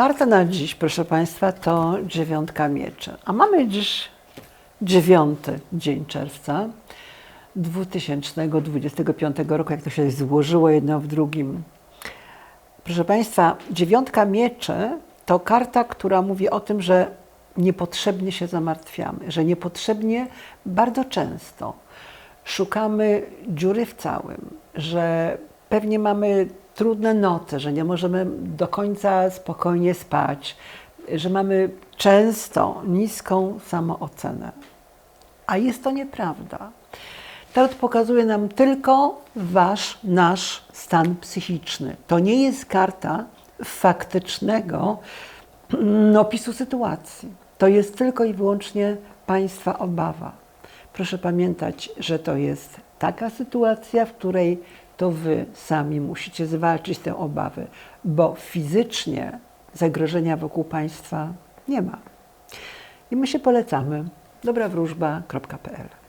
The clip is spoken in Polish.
Karta na dziś, proszę Państwa, to dziewiątka mieczy. A mamy dziś dziewiąty dzień czerwca 2025 roku, jak to się złożyło jedno w drugim. Proszę Państwa, dziewiątka mieczy to karta, która mówi o tym, że niepotrzebnie się zamartwiamy, że niepotrzebnie bardzo często szukamy dziury w całym, że pewnie mamy trudne noce, że nie możemy do końca spokojnie spać, że mamy często niską samoocenę. A jest to nieprawda. Tarot pokazuje nam tylko wasz, nasz stan psychiczny. To nie jest karta faktycznego mm, opisu sytuacji. To jest tylko i wyłącznie Państwa obawa. Proszę pamiętać, że to jest taka sytuacja, w której to Wy sami musicie zwalczyć tę obawę, bo fizycznie zagrożenia wokół Państwa nie ma. I my się polecamy. dobrawróżba.pl